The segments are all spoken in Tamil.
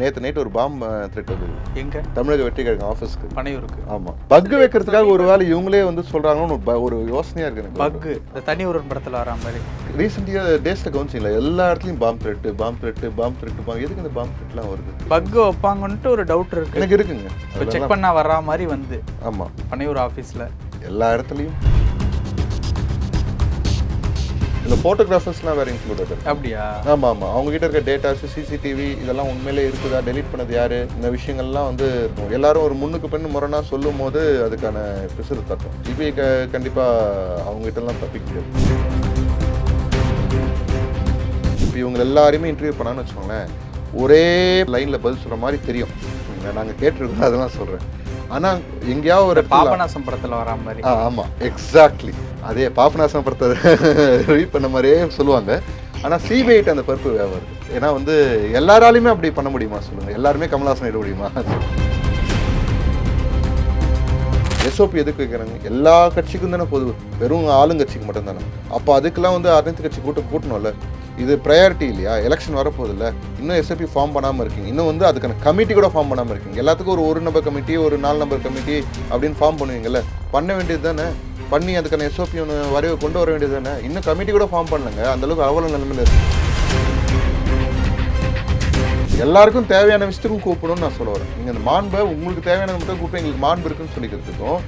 நேத்து நைட் ஒரு பாம் த்ரெட் வந்தது. எங்க? தமிழக வெற்றி கழகம் ஆஃபீஸ்க்கு பனையூருக்கு. ஆமா. பக் வைக்கிறதுக்காக ஒரு வேளை இவங்களே வந்து சொல்றாங்கன்னு ஒரு யோசனையா இருக்கு எனக்கு. பக்கு. இந்த தனி ஒரு படத்துல வர மாதிரி. ரீசெண்டியா டேஸ்ல கவனிச்சிங்களா? எல்லா இடத்துலயும் bomb threat bomb threat bomb threat bomb எதுக்கு இந்த பாம் த்ரெட்லாம் வருது? பக்கு வைப்பாங்கன்ட்டு ஒரு டவுட் இருக்கு. எனக்கு இருக்குங்க. இப்போ செக் பண்ணா வர்ற மாதிரி வந்து. ஆமா. பனையூர் ஆஃபீஸில் எல்லா இடத்துலயும். இந்த போட்டோகிராஃபர்ஸ்லாம் வேற இன்க்ளூடட் அப்படியா? ஆமா ஆமா அவங்க கிட்ட இருக்க டேட்டாஸ் சிசிடிவி இதெல்லாம் உண்மையிலே இருக்குதா? டெலீட் பண்ணது யாரு? இந்த விஷயங்கள்லாம் வந்து இருக்கும் எல்லாரும் ஒரு முன்னுக்கு பின்னு முரணா சொல்லும் போது அதுக்கான பிசுறு தட்டும் சிபிஐ கண்டிப்பா அவங்க கிட்ட எல்லாம் தப்பிக்க முடியாது இப்போ இவங்க எல்லாருமே இன்டர்வியூ பண்ணான்னு வச்சுக்கோங்களேன் ஒரே லைன்ல பதில் சொல்ற மாதிரி தெரியும். உம், நாங்க கேட்டிருக்கோம் அதெல்லாம் சொல்றேன். ஆனா எங்கேயாவது ஒரு பாபநாசம் படத்துல வர மாதிரி. ஆ ஆமாம் எக்ஸாக்ட்லி அதே பாபநாசம் படத்தை ரீட் பண்ண மாதிரியே சொல்லுவாங்க. ஆனால் சிபிஐட்டு அந்த பருப்பு வருது. ஏன்னா வந்து எல்லாராலையுமே அப்படி பண்ண முடியுமா? சொல்லுங்க. எல்லாருமே கமல்ஹாசன் இட முடியுமா? எஸ்ஓபி எதுக்கு வைக்கிறாங்க? எல்லா கட்சிக்கும் தானே பொது வெறும் ஆளுங்கட்சிக்கு மட்டும் தானே அப்போ அதுக்கெல்லாம் வந்து அனைத்து கட்சி கூட்டம் கூட்டணும்ல. இது ப்ரையாரிட்டி இல்லையா? எலெக்ஷன் வரப்போதில்ல இன்னும் எஸ்ஓபி ஃபார்ம் பண்ணாமல் இருக்கீங்க. இன்னும் வந்து அதுக்கான கமிட்டி கூட ஃபார்ம் பண்ணாமல் இருக்கீங்க. எல்லாத்துக்கும் ஒரு ஒரு நம்பர் கமிட்டி ஒரு நாலு நம்பர் கமிட்டி அப்படின்னு ஃபார்ம் பண்ணுவீங்கல்ல. பண்ண வேண்டியது தானே? பண்ணி அதுக்கான எஸ்ஓபி ஒன்று வரைவு கொண்டு வர வேண்டியது தானே? இன்னும் கமிட்டி கூட ஃபார்ம் பண்ணலங்க. அந்தளவுக்கு அவ்வளோ இருக்குது எல்லாருக்கும் தேவையான விஷயத்துக்கும் கூப்பிடணும்னு நான் சொல்ல வரேன். நீங்கள் அந்த மாண்பை உங்களுக்கு தேவையானது மட்டும் கூப்பிட்டு எங்களுக்கு மாண்பு இருக்குன்னு சொல்லிக்கிறதுக்கும்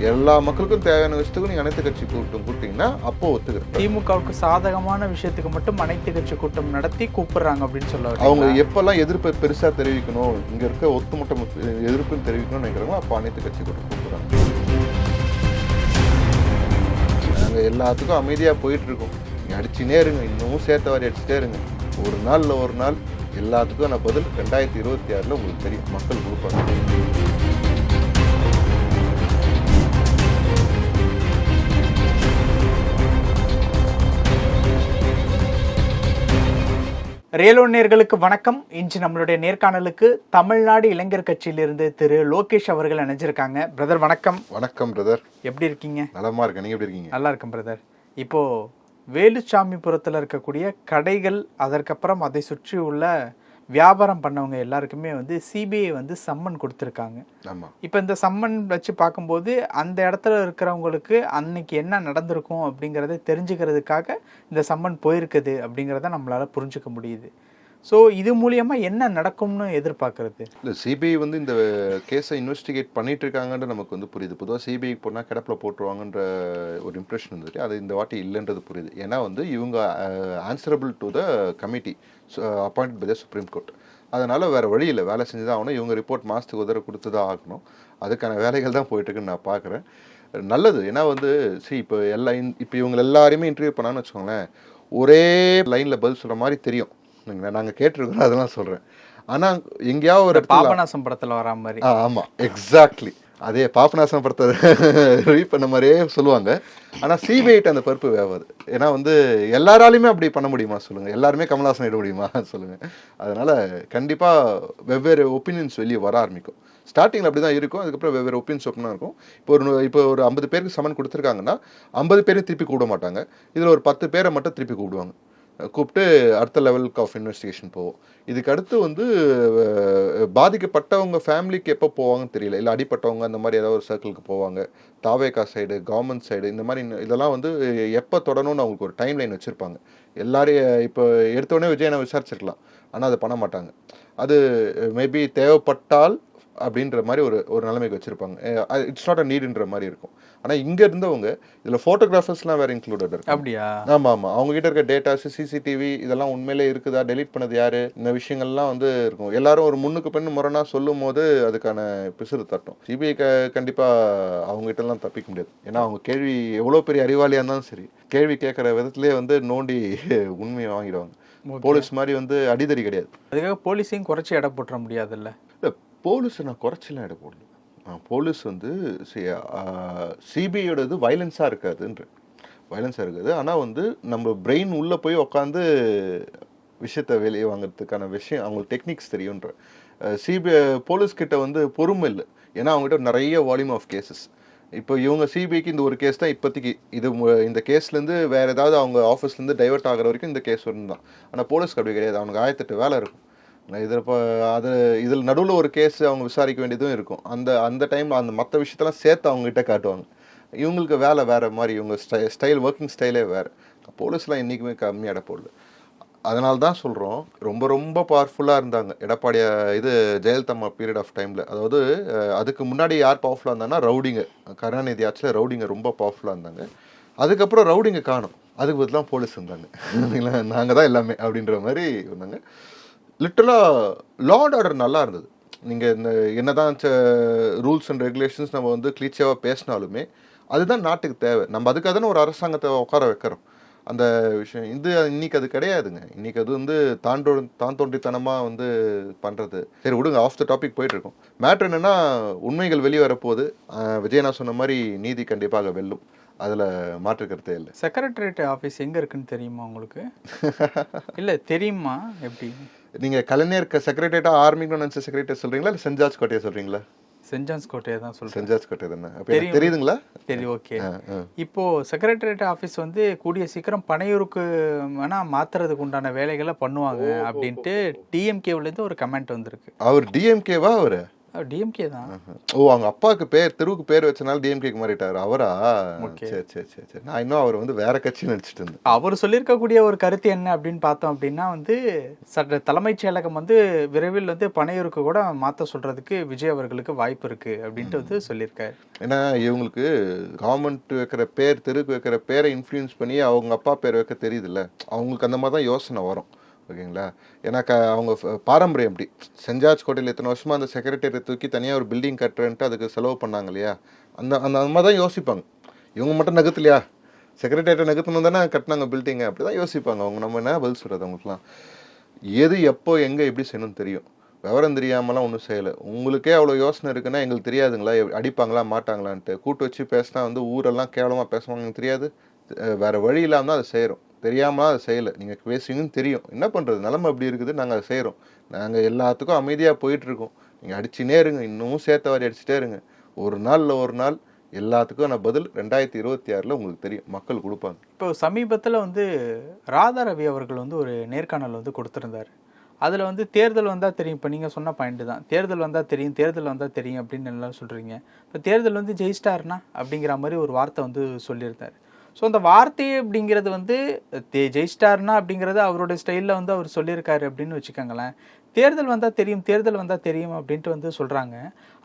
எல்லா மக்களுக்கும் தேவையான விஷயத்துக்கும் நீங்கள் அனைத்து கட்சி கூட்டம் கூப்பிட்டீங்கன்னா அப்போ ஒத்துக்கிறேன். திமுகவுக்கு சாதகமான விஷயத்துக்கு மட்டும் அனைத்து கட்சி கூட்டம் நடத்தி கூப்பிடுறாங்க அப்படின்னு சொல்ல அவங்க? எப்பெல்லாம் எதிர்ப்பை பெருசாக தெரிவிக்கணும் இங்கே இருக்க ஒத்துமொட்ட மு- எதிர்ப்புன்னு தெரிவிக்கணும்னு நினைக்கிறாங்களோ அப்போ அனைத்து கட்சி கூட்டம் கூப்பிடுறாங்க. நாங்கள் எல்லாத்துக்கும் அமைதியாக போயிட்டு இருக்கோம். நீங்கள் அடிச்சுனே இருங்க. இன்னமும் சேர்த்த வாரி அடிச்சுட்டே இருங்க. ஒரு நாள் இல்லை ஒரு நாள் எல்லாத்துக்கும் நான் பதில் ரெண்டாயிரத்தி இருபத்தி ஆறில் உங்களுக்கு தெரியும். மக்கள் கொடுப்பாங்க. ரேலோ நேர்களுக்கு வணக்கம். இன்று நம்மளுடைய நேர்காணலுக்கு தமிழ்நாடு இளைஞர் கட்சியிலிருந்து திரு லோகேஷ் அவர்கள் இணைஞ்சிருக்காங்க. பிரதர் வணக்கம். வணக்கம் பிரதர். எப்படி இருக்கீங்க? நலமா இருக்கேன். நீங்கள் எப்படி இருக்கீங்க? நல்லா இருக்கும் பிரதர். இப்போ வேலுச்சாமிபுரத்தில் இருக்கக்கூடிய கடைகள் அதற்கப்புறம் அதை சுற்றி உள்ள வியாபாரம் பண்ணவங்க எல்லாருக்குமே வந்து சிபிஐ வந்து சம்மன் கொடுத்துருக்காங்க. இப்போ இந்த சம்மன் வச்சு பார்க்கும்போது அந்த இடத்துல இருக்கிறவங்களுக்கு அன்னைக்கு என்ன நடந்திருக்கும் அப்படிங்கிறத தெரிஞ்சுக்கிறதுக்காக இந்த சம்மன் போயிருக்குது அப்படிங்கிறத நம்மளால புரிஞ்சுக்க முடியுது. ஸோ இது மூலியமாக என்ன நடக்கும்னு எதிர்பார்க்கறது? இல்லை சிபிஐ வந்து இந்த கேஸை இன்வெஸ்டிகேட் பண்ணிட்டு இருக்காங்கன்னு நமக்கு வந்து புரியுது. பொதுவாக சிபிஐ போனால் கிடப்பில் போட்டுருவாங்கன்ற ஒரு இம்ப்ரெஷன் இருந்துட்டு அது இந்த வாட்டி இல்லைன்றது புரியுது. ஏன்னா வந்து இவங்க answerable to the committee appoint by the supreme court அதனால் வேறு வழி இல்லை. வேலை செஞ்சு தான் ஆகணும். இவங்க ரிப்போர்ட் மாதத்துக்கு உதர கொடுத்து தான் ஆகணும். அதுக்கான வேலைகள் தான் போயிட்டுருக்குன்னு நான் பார்க்குறேன். நல்லது. ஏன்னா வந்து சரி இப்போ எல்லா இப்போ இவங்க எல்லாருமே இன்டர்வியூ பண்ணான்னு வச்சுக்கோங்களேன் ஒரே லைனில் பதில் சொல்கிற மாதிரி தெரியும். நாங்கள் கேட்டிருக்கிறோம் அதெல்லாம் சொல்கிறேன் ஆனால் எங்கேயாவது ஒரு பாபநாசம் படத்துல வர மாதிரி. ஆ ஆமாம் எக்ஸாக்ட்லி அதே பாபநாசம் படத்தை ரீட் பண்ண மாதிரியே சொல்லுவாங்க. ஆனால் சிபிஐட்டு அந்த பருப்பு வேவாது. ஏன்னா வந்து எல்லாராலையுமே அப்படி பண்ண முடியுமா? சொல்லுங்கள் எல்லாருமே கமல்ஹாசன் இட முடியுமா? சொல்லுங்கள் அதனால் கண்டிப்பாக வெவ்வேறு ஒப்பீனியன்ஸ் வெளியே வர ஆரம்பிக்கும். ஸ்டார்டிங்கில் அப்படி தான் இருக்கும். அதுக்கப்புறம் வெவ்வேறு ஒப்பீனியன்ஸ் ஒப்பனாக இருக்கும். இப்போ ஒரு இப்போ ஒரு ஐம்பது பேருக்கு சமன் கொடுத்துருக்காங்கன்னா ஐம்பது பேரையும் திருப்பி கூப்பிட மாட்டாங்க இதில் ஒரு பத்து பேரை மட்டும் திருப்பி கூப்பிடுவாங்க கூப்பிட்டு அடுத்த லெவலுக்கு ஆஃப் இன்வெஸ்டிகேஷன் போவோம். இதுக்கு அடுத்து வந்து பாதிக்கப்பட்டவங்க ஃபேமிலிக்கு எப்போ போவாங்கன்னு தெரியல. இல்லை அடிப்பட்டவங்க அந்த மாதிரி ஏதாவது ஒரு சர்க்கிளுக்கு போவாங்க. தாவேகா சைடு கவர்மெண்ட் சைடு இந்த மாதிரி இதெல்லாம் வந்து எப்போ தொடணும்னு அவங்களுக்கு ஒரு டைம் லைன் வச்சுருப்பாங்க. எல்லாரையும் இப்போ எடுத்தோடனே விஜயனை விசாரிச்சிருக்கலாம். ஆனால் அதை பண்ண மாட்டாங்க. அது மேபி தேவைப்பட்டால் அப்படின்ற மாதிரி ஒரு ஒரு நிலைமைக்கு வச்சுருப்பாங்க. இட்ஸ் நாட் அ நீடுன்ற மாதிரி இருக்கும். ஆனால் இங்கே இருந்தவங்க இதில் ஃபோட்டோகிராஃபர்ஸ்லாம் வேறு இன்க்ளூடட் இருக்கு அப்படியா? ஆமா ஆமா அவங்க கிட்ட இருக்க டேட்டாஸ் சிசிடிவி இதெல்லாம் உண்மையிலே இருக்குதா? டெலீட் பண்ணது யாரு? இந்த விஷயங்கள்லாம் வந்து இருக்கும். எல்லாரும் ஒரு முன்னுக்கு பின்னு முரணா சொல்லும் போது அதுக்கான பிசுறு தட்டும். சிபிஐ கண்டிப்பா அவங்க கிட்ட எல்லாம் தப்பிக்க முடியாது. ஏன்னா அவங்க கேள்வி எவ்வளவு பெரிய அறிவாளியா இருந்தாலும் சரி கேள்வி கேட்குற விதத்திலே வந்து நோண்டி உண்மையை வாங்கிடுவாங்க. போலீஸ் மாதிரி வந்து அடிதடி கிடையாது. அதுக்காக போலீஸையும் குறைச்சி எடை போட்டுற முடியாதுல்ல? இல்லை போலீஸை நான் குறைச்சலாம் இட போடல. போலீஸ் வந்து சிபிஐயோட இது வயலன்ஸாக இருக்காதுன்ற. வைலன்ஸாக இருக்காது. ஆனால் வந்து நம்ம பிரெயின் உள்ளே போய் உக்காந்து விஷயத்தை வெளியே வாங்குறதுக்கான விஷயம் அவங்களுக்கு டெக்னிக்ஸ் தெரியுன்ற. சிபிஐ போலீஸ்கிட்ட வந்து பொறுமை இல்லை. ஏன்னா அவங்ககிட்ட நிறைய வால்யூம் ஆஃப் கேசஸ் இப்போ இவங்க சிபிஐக்கு இந்த ஒரு கேஸ் தான் இப்போதைக்கு. இது இந்த கேஸ்லேருந்து வேறு ஏதாவது அவங்க ஆஃபீஸ்லேருந்து டைவர்ட் ஆகிற வரைக்கும் இந்த கேஸ் வரும் தான். ஆனால் போலீஸ்க்கு அப்படி கிடையாது. அவனுக்கு ஆயிரத்தெட்டு வேலை இருக்கும். இதில் இப்போ அது இதில் நடுவில் ஒரு கேஸ் அவங்க விசாரிக்க வேண்டியதும் இருக்கும். அந்த அந்த டைமில் அந்த மற்ற விஷயத்தெல்லாம் சேர்த்து அவங்ககிட்ட காட்டுவாங்க. இவங்களுக்கு வேலை வேறு மாதிரி இவங்க ஸ்டை ஸ்டைல் ஒர்க்கிங் ஸ்டைலே வேறு. போலீஸ்லாம் என்றைக்குமே கம்மியாக போடல. அதனால தான் சொல்கிறோம் ரொம்ப ரொம்ப பவர்ஃபுல்லாக இருந்தாங்க. எடப்பாடிய இது ஜெயலலிதம்மா பீரியட் ஆஃப் டைமில் அதாவது அதுக்கு முன்னாடி யார் பவர்ஃபுல்லாக இருந்தாங்கன்னா ரவுடிங்க. கருணாநிதி ஆட்சியில் ரவுடிங்க ரொம்ப பவர்ஃபுல்லாக இருந்தாங்க. அதுக்கப்புறம் ரவுடிங்க காணும். அதுக்கு பதிலாக போலீஸ் இருந்தாங்க நாங்கள் தான் எல்லாமே அப்படின்ற மாதிரி இருந்தாங்க லிட்டலாக லா அண்ட் ஆர்டர் நல்லா இருந்தது. நீங்கள் இந்த என்னதான் ரூல்ஸ் அண்ட் ரெகுலேஷன்ஸ் நம்ம வந்து கிளீச்சியாவாக பேசினாலுமே அதுதான் நாட்டுக்கு தேவை. நம்ம அதுக்காக தானே ஒரு அரசாங்கத்தை உட்கார வைக்கிறோம். அந்த விஷயம் இது இன்னைக்கு அது கிடையாதுங்க. இன்னைக்கு அது வந்து தாண்டோ தான் தோன்றித்தனமாக வந்து பண்ணுறது சரி விடுங்க ஆஃப் த டாபிக் போயிட்டு இருக்கோம் மேட்ரு என்னன்னா உண்மைகள் வெளியே வரப்போகுது. விஜய் நான் சொன்ன மாதிரி நீதி கண்டிப்பாக வெல்லும். அதில் மாற்றுக்கருத்தே இல்லை. செக்ரட்டரியேட் ஆஃபீஸ் எங்கே இருக்குன்னு தெரியுமா உங்களுக்கு? இல்லை தெரியுமா? எப்படி? நீங்கள் கலைஞர் செக்ரட்டரியேட்டாக ஆர்மிக்கு நினச்ச செக்ரட்டரி சொல்கிறீங்களா இல்லை சென்ட் ஜார்ஜ் கோட்டையை சொல்கிறீங்களா சென்ட் ஜான்ஸ் கோட்டையை தான். சொல்கிறேன் சென்ட் ஜார்ஜ் கோட்டை தானே தெரியுதுங்களா? சரி ஓகே. ஆ, ஆ. இப்போ செக்ரட்டரியேட் ஆஃபீஸ் வந்து கூடிய சீக்கிரம் பனையூருக்கு வேணா மாத்துறதுக்கு உண்டான வேலைகளை பண்ணுவாங்க அப்படின்ட்டு டிஎம்கேவிலேருந்து ஒரு கமெண்ட் வந்திருக்கு. அவர் டிஎம்கேவா அவர்? டிஎம்கே தான். ஓ அவங்க அப்பாவுக்கு பேர் தெருவுக்கு பேர் வச்சனால டிஎம்கேக்கு மாறிட்டாரு. அவரா. சரி சரி சரி சரி. நான் இன்னும் அவர் வந்து வேற கட்சி நடிச்சிட்டு இருந்தேன். அவர் சொல்லியிருக்கக்கூடிய ஒரு கருத்து என்ன அப்படின்னு பார்த்தோம் அப்படின்னா வந்து சட்ட தலைமைச் செயலகம் வந்து விரைவில் வந்து பனையூருக்கு கூட மாற்ற சொல்றதுக்கு விஜய் அவர்களுக்கு வாய்ப்பு இருக்கு அப்படின்ட்டு வந்து சொல்லியிருக்காரு. ஏன்னா இவங்களுக்கு கவர்மெண்ட் வைக்கிற பேர் தெருக்கு வைக்கிற பேரை இன்ஃப்ளூயன்ஸ் பண்ணி அவங்க அப்பா பேர் வைக்க தெரியுதுல்ல. அவங்களுக்கு அந்த மாதிரி தான் யோசனை வரும். ஓகேங்களா? ஏன்னா க அவங்க பாரம்பரியம் அப்படி. செஞ்சாஜ் கோட்டையில் இத்தனை வருஷமாக அந்த செக்ரட்டரியை தூக்கி தனியாக ஒரு பில்டிங் கட்டுறேன்ட்டு அதுக்கு செலவு பண்ணாங்க இல்லையா? அந்த அந்த அந்த மாதிரி தான் யோசிப்பாங்க. இவங்க மட்டும் நகர்த்தலையா செக்ரட்டரியை நகர்த்தணும் தானே கட்டினாங்க பில்டிங்கை அப்படி தான் யோசிப்பாங்க. அவங்க நம்ம என்ன பதில் சொல்கிறது அவங்களுக்குலாம்? எது எப்போ எங்கே எப்படி செய்யணும்னு தெரியும். விவரம் தெரியாமலாம் ஒன்றும் செய்யலை. உங்களுக்கே அவ்வளோ யோசனை இருக்குன்னா எங்களுக்கு தெரியாதுங்களா? அடிப்பாங்களா? மாட்டாங்களான்ட்டு. கூட்டு வச்சு பேசினா வந்து ஊரெல்லாம் கேவலமாக பேசுவாங்கன்னு தெரியாது. வேறு வழி இல்லாமல் தான் அதை செய்கிறோம் தெரியாமலாம் அதை செய்யலை. நீங்கள் பேசுவீங்கன்னு தெரியும். என்ன பண்ணுறது நிலமை அப்படி இருக்குது. நாங்கள் அதை செய்கிறோம் நாங்கள் எல்லாத்துக்கும் அமைதியாக போயிட்டுருக்கோம். நீங்கள் அடிச்சுனே இருங்க. இன்னமும் சேர்த்த வாரி அடிச்சுட்டே இருங்க. ஒரு நாளில் ஒரு நாள் எல்லாத்துக்கும் நான் பதில் ரெண்டாயிரத்தி இருபத்தி ஆறில் உங்களுக்கு தெரியும். மக்கள் கொடுப்பாங்க. இப்போ சமீபத்தில் வந்து ராதா ரவி அவர்கள் வந்து ஒரு நேர்காணல் வந்து கொடுத்துருந்தாரு. அதில் வந்து தேர்தல் வந்தால் தெரியும். இப்போ நீங்கள் சொன்ன பாயிண்ட் தான். தேர்தல் வந்தால் தெரியும். தேர்தல் வந்தால் தெரியும் அப்படின்னு எல்லாம் சொல்கிறீங்க இப்போ தேர்தல் வந்து ஜெயிச்சிட்டாருனா அப்படிங்கிற மாதிரி ஒரு வார்த்தை வந்து சொல்லியிருந்தார். ஸோ அந்த வார்த்தை அப்படிங்கிறது வந்து தே ஜெயிச்சிட்டாருனா அப்படிங்கிறது அவரோட ஸ்டைலில் வந்து அவர் சொல்லியிருக்காரு அப்படின்னு வச்சுக்கோங்களேன். தேர்தல் வந்தால் தெரியும் தேர்தல் வந்தால் தெரியும் அப்படின்ட்டு வந்து சொல்கிறாங்க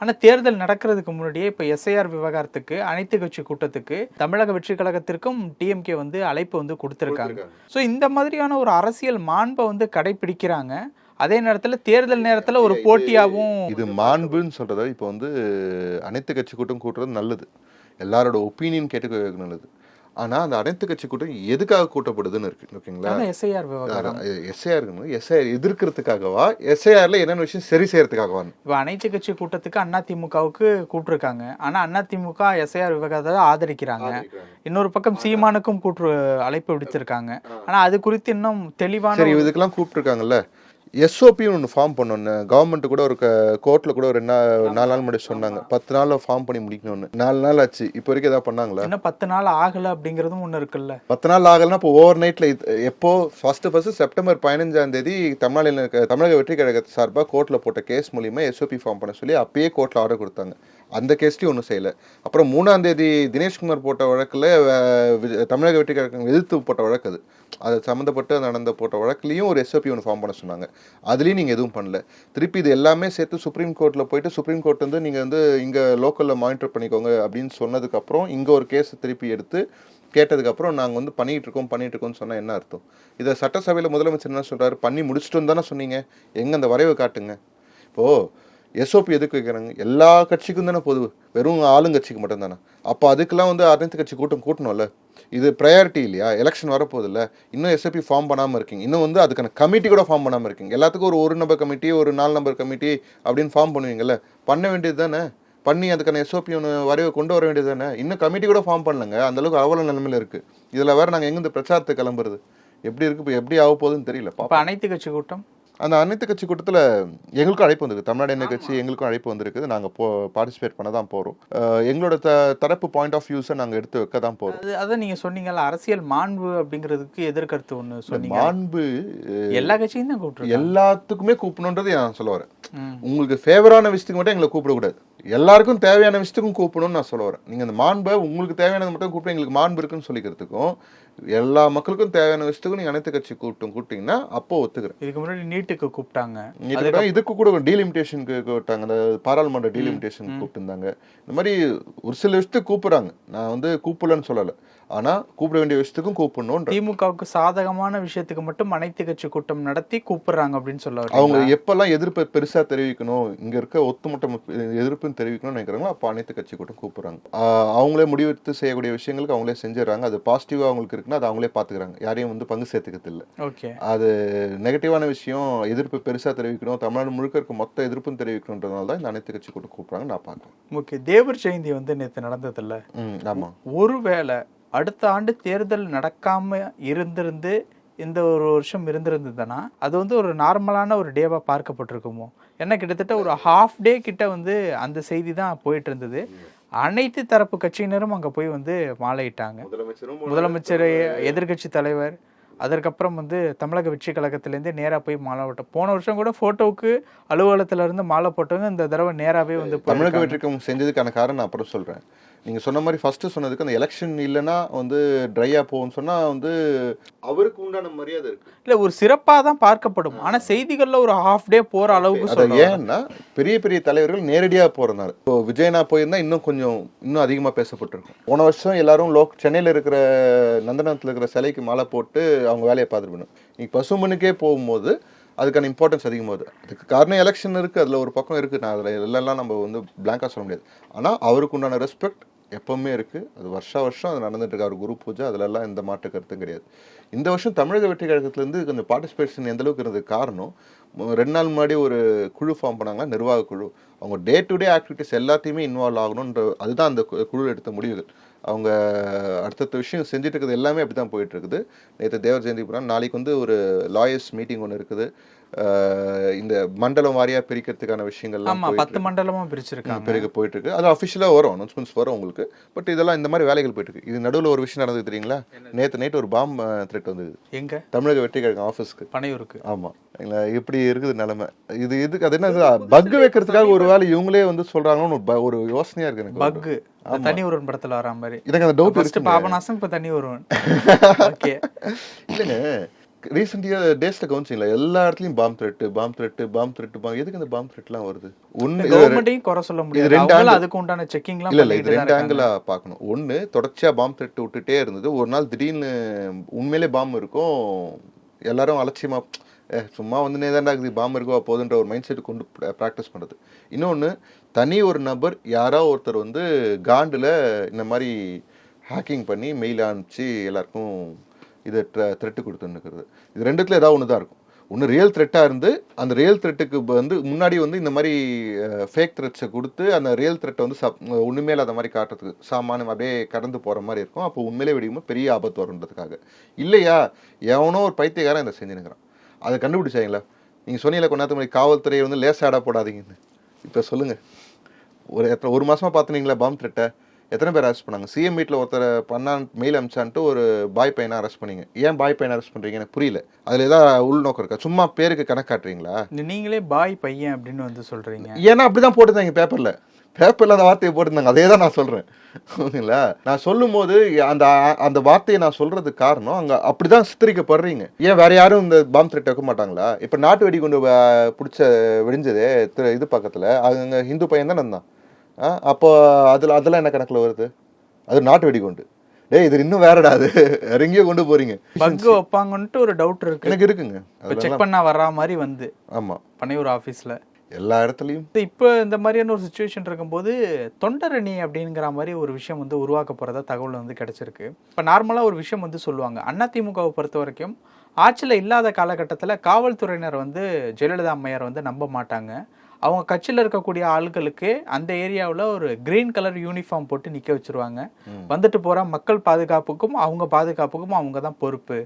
ஆனால் தேர்தல் நடக்கிறதுக்கு முன்னாடியே இப்போ எஸ்ஐஆர் விவகாரத்துக்கு அனைத்து கட்சி கூட்டத்துக்கு தமிழக வெற்றி கழகத்திற்கும் டிஎம்கே வந்து அழைப்பு வந்து கொடுத்துருக்காங்க. ஸோ இந்த மாதிரியான ஒரு அரசியல் மாண்பை வந்து கடைபிடிக்கிறாங்க அதே நேரத்தில் தேர்தல் நேரத்தில் ஒரு போட்டியாகவும் இது மாண்புன்னு சொல்றத இப்போ வந்து அனைத்து கட்சி கூட்டம் கூட்டுறது நல்லது. எல்லாரோட ஒப்பீனியன் கேட்டுக்க நல்லது. ஆனா அந்த அனைத்து கட்சி கூட்டம் எதுக்காக கூட்டப்படுதுன்னு இருக்கு ஓகேங்களா? எஸ்ஐஆர் விவகாரம். SIR SIR எதிர்க்கிறதுக்காகவா? எஸ்ஐஆர்ல என்னென்ன விஷயம் சரி செய்யறதுக்காகவா இப்போ அனைத்து கட்சி கூட்டத்துக்கு அதிமுகவுக்கு கூப்பிட்டுருக்காங்க ஆனால் அதிமுக எஸ்ஐஆர் விவகாரத்தை ஆதரிக்கிறாங்க. இன்னொரு பக்கம் சீமானுக்கும் கூற்று அழைப்பு விடுத்திருக்காங்க. ஆனால் அது குறித்து இன்னும் தெளிவான இதுக்கெல்லாம் கூப்பிட்டுருக்காங்கல்ல? எஸ்ஓபின்னு ஒன்று ஃபார்ம் பண்ணோன்னு. கவர்மெண்ட் கூட ஒரு கோர்ட்டில் கூட ஒரு நாலு நாள் முன்னாடி சொன்னாங்க. பத்து நாளில் ஃபார்ம் பண்ணி முடிக்கணும்னு. நாலு நாள் ஆச்சு. இப்போ வரைக்கும் ஏதாவது பண்ணாங்களா? இன்னும் பத்து நாள் ஆகலை அப்படிங்கிறதும் ஒன்று இருக்குல்ல. பத்து நாள் ஆகலைன்னா இப்போ ஓவர் நைட்ல எப்போ? ஃபர்ஸ்ட் ஃபர்ஸ்ட் செப்டம்பர் பதினஞ்சாம் தேதி தமிழ்நாடு தமிழக வெற்றி கழகத்து சார்பாக கோர்ட்டில் போட்ட கேஸ் மூலியமா எஸ்ஓபி ஃபார்ம் பண்ண சொல்லி அப்பயே கோர்ட்டில் ஆர்டர் கொடுத்தாங்க. அந்த கேஸ்லையும் ஒன்றும் செய்யலை. அப்புறம் மூணாம் தேதி தினேஷ்குமார் போட்ட வழக்கில் தமிழக வெற்றி கழகம் எதிர்த்து போட்ட வழக்கு அது. அது சம்மந்தப்பட்டு நடந்த போட்ட வழக்குலேயும் ஒரு எஸ்ஓபி ஒன்று ஃபார்ம் பண்ண சொன்னாங்க. அதுலேயும் நீங்கள் எதுவும் பண்ணல. திருப்பி இது எல்லாமே சேர்த்து சுப்ரீம் கோர்ட்டில் போயிட்டு சுப்ரீம் கோர்ட் வந்து நீங்கள் வந்து இங்கே லோக்கலில் மானிட்டர் பண்ணிக்கோங்க அப்படின்னு சொன்னதுக்கப்புறம் இங்கே ஒரு கேஸ் திருப்பி எடுத்து கேட்டதுக்கப்புறம் நாங்கள் வந்து பண்ணிகிட்டு இருக்கோம் பண்ணிகிட்டு இருக்கோம்னு சொன்னால் என்ன அர்த்தம்? இதை சட்டசபையில் முதலமைச்சர் என்ன சொல்கிறாரு பண்ணி முடிச்சுட்டு தானே சொன்னீங்க. எங்கே அந்த வரைவை காட்டுங்க? இப்போது எஸ்ஓபி எதுக்கு வைக்கிறாங்க? எல்லா கட்சிக்கும் தானே பொது வெறும் ஆளுங்கட்சிக்கு மட்டும்தானே. அப்போ அதுக்கெல்லாம் வந்து அனைத்து கட்சி கூட்டம் கூட்டணும்ல. இது ப்ரையாரிட்டி இல்லையா? எலெக்ஷன் வரப்போகுது இல்லை இன்னும் எஸ்ஓபி ஃபார்ம் பண்ணாமல் இருக்கீங்க. இன்னும் வந்து அதுக்கான கமிட்டி கூட ஃபார்ம் பண்ணாமல் இருக்கீங்க. எல்லாத்துக்கும் ஒரு ஒரு நம்பர் கமிட்டி ஒரு நாலு நம்பர் கமிட்டி அப்படின்னு ஃபார்ம் பண்ணுவீங்கல்ல. பண்ண வேண்டியது தானே? பண்ணி அதுக்கான எஸ்ஓபி ஒன்று வரைவை கொண்டு வர வேண்டியது தானே? இன்னும் கமிட்டி கூட ஃபார்ம் பண்ணலங்க. அந்தளவுக்கு அவல நிலைமையில் இருக்குது இதில் வேறு நாங்கள் எங்கேருந்து பிரச்சாரத்தை கிளம்புறது? எப்படி இருக்குது இப்போ எப்படி ஆக போகுதுன்னு தெரியல. இப்போ அனைத்து கட்சி கூட்டம்? அந்த அனைத்து கட்சி கூட்டத்தில் எங்களுக்கும் அழைப்பு வந்திருக்கு. தமிழ்நாடு என்ன கட்சி எங்களுக்கும் அழைப்பு வந்திருக்குது. நாங்கள் போ பார்ட்டிசிபேட் பண்ண தான் போகிறோம் எங்களோட த தரப்பு பாயிண்ட் ஆஃப் வியூஸை நாங்கள் எடுத்து வைக்க தான் போகிறோம் அது அதான் நீங்க சொன்னீங்கல்ல அரசியல் மாண்பு அப்படிங்கிறதுக்கு எதிர்கருத்து ஒண்ணு சொன்னீங்க. மாண்பு எல்லா கட்சியும் தான் கூப்பிட்டுருக்காங்க. எல்லாத்துக்குமே கூப்பிடணுன்றது நான் சொல்ல வரேன். உங்களுக்கு ஃபேவரான விஷயத்துக்கு மட்டும் எங்களை கூப்பிடக்கூடாது. எல்லாருக்கும் தேவையான விஷயத்துக்கும் கூப்பிடணும்னு நான் சொல்ல வரேன். நீங்கள் அந்த மாண்பை உங்களுக்கு தேவையானது மட்டும் கூப்பிட்டு எங்களுக்கு மாண்பு இருக்குன்னு சொல்லிக்கிறதுக்கும் எல்லா மக்களுக்கும் தேவையான விஷயத்துக்கும் நீங்கள் அனைத்து கட்சி கூப்பிட்டும் கூப்பிட்டீங்கன்னா அப்போ ஒத்துக்கிறேன். இதுக்கு முன்னாடி நீட்டுக்கு கூப்பிட்டாங்க. இதுக்கு கூட- டீலிமிட்டேஷனுக்கு கூப்பிட்டாங்க. அந்த பாராளுமன்ற டீலிமிட்டேஷன் கூப்பிட்டுருந்தாங்க. இந்த மாதிரி ஒரு சில விஷயத்துக்கு கூப்பிடுறாங்க. நான் வந்து கூப்பிடலன்னு சொல்லலை. ஆனா கூப்பிட வேண்டிய விஷயத்துக்கும் கூப்பிடணுன்ற. திமுகவுக்கு சாதகமான விஷயத்துக்கு மட்டும் அனைத்து கட்சி கூட்டம் நடத்தி கூப்பிடுறாங்க அப்படின்னு சொல்ல அவங்க? எப்பெல்லாம் எதிர்ப்பை பெருசா தெரிவிக்கணும் இங்க இருக்க ஒத்துமொட்ட ம- எதிர்ப்புன்னு தெரிவிக்கணும்னு நினைக்கிறாங்களோ அப்போ அனைத்து கட்சி கூட்டம் கூப்பிடுறாங்க. அவங்களே முடிவெடுத்து செய்யக்கூடிய விஷயங்களுக்கு அவங்களே செஞ்சிடறாங்க. அது பாசிட்டிவா அவங்களுக்கு இருக்குன்னா அது அவங்களே பாத்துக்கிறாங்க யாரையும் வந்து பங்கு சேர்த்துக்கிறது இல்ல ஓகே. அது நெகட்டிவான விஷயம் எதிர்ப்பு பெருசா தெரிவிக்கணும் தமிழ்நாடு முழுக்க இருக்க மொத்த எதிர்ப்பும் தெரிவிக்கணுன்றதுனால தான் இந்த அனைத்து கட்சி கூட்டம் கூப்பிடுறாங்க நான் பார்க்குறேன். ஓகே. தேவர் ஜெயந்தி வந்து நேத்து நடந்ததில்ல. ம் ஆமா. ஒருவேளை அடுத்த ஆண்டு தேர்தல் நடக்காம இருந்திருந்து இந்த ஒரு வருஷம் இருந்திருந்ததுன்னா அது வந்து ஒரு நார்மலான ஒரு டேவா பார்க்கப்பட்டிருக்குமோ? ஏன்னா கிட்டத்தட்ட ஒரு ஹாஃப் டே கிட்ட வந்து அந்த செய்தி தான் போயிட்டு இருந்தது. அனைத்து தரப்பு கட்சியினரும் அங்க போய் வந்து மாலையிட்டாங்க. முதலமைச்சரும் முதலமைச்சர் எதிர்க்கட்சி தலைவர் அதற்கப்புறம் வந்து தமிழக வெற்றி கழகத்திலேருந்து நேரா போய் மாலை போட்டோம். போன வருஷம் கூட போட்டோவுக்கு அலுவலகத்துல இருந்து மாலை போட்டவங்க இந்த தடவை நேராவே வந்து தமிழக. வெற்றிக்கம் செஞ்சதுக்கான காரணம் நான் அப்புறம் சொல்றேன். நீங்க சொன்ன மாதிரி ஃபர்ஸ்ட் சொன்னதுக்கு அந்த எலெக்ஷன் இல்லைன்னா வந்து ட்ரையா போகும்னு சொன்னா வந்து அவருக்கு உண்டான மரியாதை இருக்கு. இல்ல ஒரு சிறப்பா தான் பார்க்கப்படும். ஆனா செய்திகள்ல ஒரு ஹாஃப் டே போற அளவுக்கு அது ஏன்னா பெரிய பெரிய தலைவர்கள் நேரடியா போறதுனால இப்போ விஜயனா போயிருந்தா இன்னும் கொஞ்சம் இன்னும் அதிகமா பேசப்பட்டிருக்கும். போன வருஷம் எல்லாரும் லோக் சென்னையில இருக்கிற நந்தனத்துல இருக்கிற சிலைக்கு மாலை போட்டு அவங்க வேலையை பார்த்துட்டு போகணும். நீ பசுமனுக்கே போகும்போது அதுக்கான இம்பார்ட்டன்ஸ் அதிகமாகுது. அதுக்கு காரணம் எலெக்ஷன் இருக்குது அதில் ஒரு பக்கம் இருக்குது நான் அதில் எல்லாம் நம்ம வந்து பிளாங்காக சொல்ல முடியாது. ஆனால் அவருக்கு உண்டான ரெஸ்பெக்ட் எப்பவுமே இருக்குது அது வருஷா வருஷம் அது நடந்துகிட்டு அவர் குரு பூஜை அதிலெல்லாம் எந்த மாற்று கருத்தும் கிடையாது. இந்த வருஷம் தமிழக வெற்றி கழகத்திலேருந்து கொஞ்சம் பார்ட்டிசிபேஷன் எந்தளவுக்கு இருந்தது காரணம் ரெண்டு நாள் முன்னாடி ஒரு குழு ஃபார்ம் பண்ணாங்க நிர்வாக குழு. அவங்க டே டு டே ஆக்டிவிட்டிஸ் எல்லாத்தையுமே இன்வால்வ் ஆகணுன்ற அதுதான் அந்த கு- குழு எடுத்த முடிவுகள். அவங்க அடுத்தடுத்த விஷயம் செஞ்சுட்டு இருக்கிறது எல்லாமே அப்படி தான் போயிட்டு இருக்குது நேற்று தேவர் ஜெயந்தி புரான் நாளைக்கு வந்து ஒரு லாயர்ஸ் மீட்டிங் ஒன்று இருக்குது. இந்த மண்டலம் வாரியா பிரிக்கிறதுக்கான விஷயங்கள்லாம் பத்து மண்டலமா பிரிச்சிருக்காங்க. பிறகு போயிட்டு இருக்கு அது அஃபிஷியலாக வரும் அனௌன்ஸ்மெண்ட்ஸ் வரும் உங்களுக்கு. பட் இதெல்லாம் இந்த மாதிரி வேலைகள் போயிட்டு இருக்கு இது நடுவில் ஒரு விஷயம் நடந்தது தெரியுங்களா? நேற்று நைட் ஒரு பாம் த்ரெட் வந்தது. எங்க? தமிழக வெற்றி கழகம் ஆஃபீஸ்க்கு பனையூருக்கு. ஆமா. இல்ல இப்படி இருக்குது நிலைமை. இது இதுக்கு அது என்ன பக் வைக்கிறதுக்காக ஒரு வேளை இவங்களே வந்து சொல்றாங்கன்னு ஒரு யோசனையா இருக்கு எனக்கு. பக்கு. தனி ஒருவன் படத்துல வரா மாதிரி. எனக்கு அந்த டவுட் ஃபர்ஸ்ட் பாபநாசம் இப்ப தனி ஒருவன். ஓகே இல்லைங்க. ரீசெண்ட் இயர் டேஸ்ல கவனிச்சிங்களா எல்லா இடத்துலயும் bomb threat bomb threat bomb threat bomb எதுக்கு இந்த பாம் த்ரெட்லாம் வருது? ஒன்னு கவர்மெண்ட்டையும் குறை சொல்ல முடியாது. ரெண்டு angle. அதுக்கு உண்டான செக்கிங்லாம் இல்ல இது ரெண்டு ஆங்கிளா பார்க்கணும். ஒண்ணு தொடர்ச்சியா பாம் த்ரெட் விட்டுட்டே இருந்தது. ஒரு நாள் திடீர்னு உண்மையிலே பாம் இருக்கும். எல்லாரும் அலட்சியமா "ஏ, சும்மா வந்து நேதாண்டா இருக்குது. பாம் இருக்கோ போதுன்ற ஒரு மைண்ட் செட் கொண்டு ப்ராக்டிஸ் பண்ணுறது இன்னொன்று தனி ஒரு நபர் யாரோ ஒருத்தர் வந்து காண்டில் இந்த மாதிரி ஹேக்கிங் பண்ணி மெயில் அனுப்பிச்சு எல்லாருக்கும் இதை த்ரெட்டு கொடுத்துன்னுக்கிறது. இது ரெண்டுத்தில் ஏதாவது ஒன்று தான் இருக்கும். ஒன்று ரியல் த்ரெட்டாக இருந்து அந்த ரியல் த்ரெட்டுக்கு வந்து முன்னாடி வந்து இந்த மாதிரி ஃபேக் த்ரெட்ஸை கொடுத்து அந்த ரியல் த்ரெட்டை வந்து சப் ஒன்றுமே இல்லாத மாதிரி காட்டுறதுக்கு சாமானம் அப்படியே கடந்து போகிற மாதிரி இருக்கும். அப்போ உண்மையிலே வெடிக்கும்போது பெரிய ஆபத்து வருன்றதுக்காக இல்லையா? எவனோ ஒரு பைத்தியக்காரன் இதை செஞ்சுனுக்கிறான் அதை கண்டுபிடிச்சாங்களா? நீங்கள் சொன்னீங்களா கொஞ்ச மாதிரி காவல்துறையை வந்து லேசாடா போடாதீங்கன்னு. இப்போ சொல்லுங்கள் ஒரு எத்தனை ஒரு மாசமா பார்த்துனீங்களா பாம் த்ரெட்டை எத்தனை பேர் அரெஸ்ட் பண்ணாங்க? சிஎம் வீட்டில் ஒருத்தர் பண்ணான் மெயில் அமிச்சான்ட்டு ஒரு பாய் பையனை அரெஸ்ட் பண்ணீங்க. ஏன் பாய் பையனை அரெஸ்ட் பண்ணுறீங்க எனக்கு புரியல. அதில் ஏதாவது உள்நோக்கம் இருக்கா? சும்மா பேருக்கு கணக்கு காட்டுறீங்களா? இந்த நீங்களே பாய் பையன் அப்படின்னு வந்து சொல்றீங்க. ஏன்னா அப்படிதான் போட்டிருந்தாங்க பேப்பர்ல பேப்பர்ல அந்த வார்த்தையை போட்டிருந்தாங்க. அதே தான் நான் சொல்றேன். ஓகேங்களா? நான் சொல்லும்போது அந்த அந்த வார்த்தையை நான் சொல்றதுக்கு காரணம் அங்க அப்படிதான் சித்தரிக்கப்படுறீங்க. ஏன் வேற யாரும் இந்த பாம் த்ரெட் வைக்க மாட்டாங்களா? இப்ப நாட்டு வெடி கொண்டு பிடிச்ச வெடிஞ்சதே திரு- இது பக்கத்துல. அங்க ஹிந்து பையன் தானே ஆ, அப்போ அதுல அதெல்லாம் என்ன கணக்குல வருது? அது நாட்டு வெடிகுண்டு டேய் இது இன்னும் வேறடா அது. எங்கேயோ கொண்டு போறீங்க. பக் வைப்பாங்கன்ட்டு ஒரு டவுட் இருக்கு. எனக்கு இருக்குங்க. செக் பண்ணா வர்ற மாதிரி வந்து. ஆமா. பனையூர் ஆபீஸ்ல எல்லா இடத்துலயும். இப்போ இந்த மாதிரியான ஒரு சுச்சுவேஷன் இருக்கும்போது தொண்டரணி அப்படிங்கிற மாதிரி ஒரு விஷயம் வந்து உருவாக்க போறதா தகவல் வந்து கிடைச்சிருக்கு. இப்போ நார்மலாக ஒரு விஷயம் வந்து சொல்லுவாங்க. அதிமுகவை பொறுத்த வரைக்கும் ஆட்சியில் இல்லாத காலகட்டத்தில் காவல்துறையினர் வந்து ஜெயலலிதா அம்மையார் வந்து நம்ப மாட்டாங்க. அவங்க கட்சியில் இருக்கக்கூடிய ஆட்களுக்கு அந்த ஏரியாவில் ஒரு கிரீன் கலர் யூனிஃபார்ம் போட்டு நிற்க வச்சிருவாங்க. வந்துட்டு போகிற மக்கள் பாதுகாப்புக்கும் அவங்க பாதுகாப்புக்கும் அவங்க தான் பொறுப்பு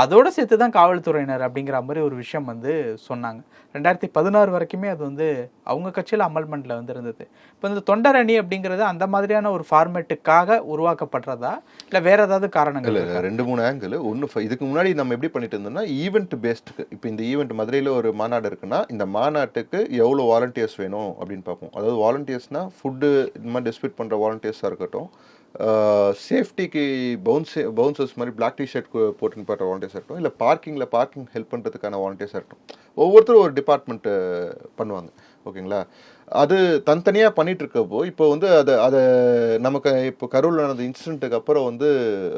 அதோட சேர்த்து தான் காவல்துறையினர் அப்படிங்கிற மாதிரி ஒரு விஷயம் வந்து சொன்னாங்க. ரெண்டாயிரத்தி பதினாறு வரைக்குமே அது வந்து அவங்க கட்சியில் அமல்மெண்ட்டில் வந்து இருந்தது இப்போ இந்த தொண்டர் அணி அப்படிங்கிறது அந்த மாதிரியான ஒரு ஃபார்மேட்டுக்காக உருவாக்கப்படுறதா? இல்லை வேற ஏதாவது காரணங்கள் இல்ல ரெண்டு மூணு ஆங்கிள் ஒன்று இதுக்கு முன்னாடி நம்ம எப்படி பண்ணிட்டு இருந்தோம்னா ஈவெண்ட் பேஸ்டுக்கு இப்போ இந்த ஈவெண்ட் மதுரையில் ஒரு மாநாடு இருக்குன்னா இந்த மாநாட்டுக்கு எவ்வளோ வாலண்டியர்ஸ் வேணும் அப்படின்னு பார்ப்போம். அதாவது வாலண்டியர்ஸ்னா ஃபுட்டு இந்த மாதிரி டிஸ்ட்ரிபியூட் பண்ணுற வாலண்டியர்ஸாக இருக்கட்டும் சேஃப்டிக்கு பவுன்ஸ் பவுன்சர்ஸ் மாதிரி பிளாக் டிஷர்ட் போட்டுன்னு போடுற வாலண்டியர்ஸ் இருக்கட்டும் இல்லை பார்க்கிங்கில் பார்க்கிங் ஹெல்ப் பண்ணுறதுக்கான வாலண்டியர்ஸ் இருக்கட்டும் ஒவ்வொருத்தரும் ஒரு டிபார்ட்மெண்ட்டு பண்ணுவாங்க. ஓகேங்களா? அது தனித்தனியாக பண்ணிட்டு இருக்கப்போ இப்போ வந்து அதை அதை நமக்கு இப்போ கரூரில் நடந்த இன்சிடென்ட்டுக்கு அப்புறம் வந்து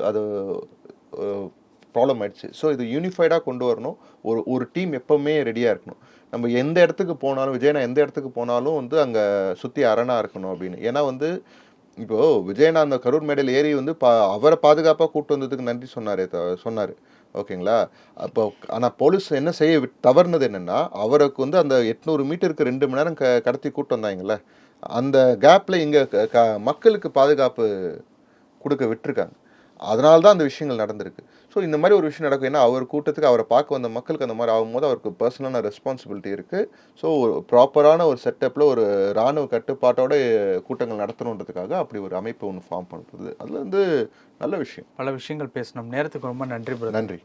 அது ப்ராப்ளம் ஆயிடுச்சு. ஸோ இது யூனிஃபைடாக கொண்டு வரணும். ஒரு ஒரு டீம் எப்போவுமே ரெடியாக இருக்கணும். நம்ம எந்த இடத்துக்கு போனாலும் விஜயனா எந்த இடத்துக்கு போனாலும் வந்து அங்கே சுற்றி அரணாக இருக்கணும் அப்படின்னு. ஏன்னா வந்து இப்போது விஜயனா அந்த கரூர் மேடையில் ஏறி வந்து பா அவரை பாதுகாப்பாக கூட்டு வந்ததுக்கு நன்றி சொன்னாரே த- சொன்னார். ஓகேங்களா? அப்போ ஆனால் போலீஸ் என்ன செய்ய தவறுனது என்னென்னா அவருக்கு வந்து அந்த எட்நூறு மீட்டருக்கு ரெண்டு மணி நேரம் க கடத்தி கூட்டு வந்தாங்கல்ல அந்த கேப்பில் இங்கே க மக்களுக்கு பாதுகாப்பு கொடுக்க விட்டுருக்காங்க. அதனால தான் அந்த விஷயங்கள் நடந்திருக்கு. ஸோ இந்த மாதிரி ஒரு விஷயம் நடக்கும். ஏன்னா அவர் கூட்டத்துக்கு அவரை பார்க்க வந்த மக்களுக்கு அந்த மாதிரி ஆகும்போது அவருக்கு பர்சனலான ரெஸ்பான்சிபிலிட்டி இருக்குது ஸோ ஒரு ப்ராப்பரான ஒரு செட்டப்பில் ஒரு இராணுவ கட்டுப்பாட்டோட கூட்டங்கள் நடத்தணுன்றதுக்காக அப்படி ஒரு அமைப்பு ஒன்று ஃபார்ம் பண்ணுறது அதில் வந்து நல்ல விஷயம். பல விஷயங்கள் பேசணும் நேரத்துக்கு ரொம்ப நன்றி நன்றி.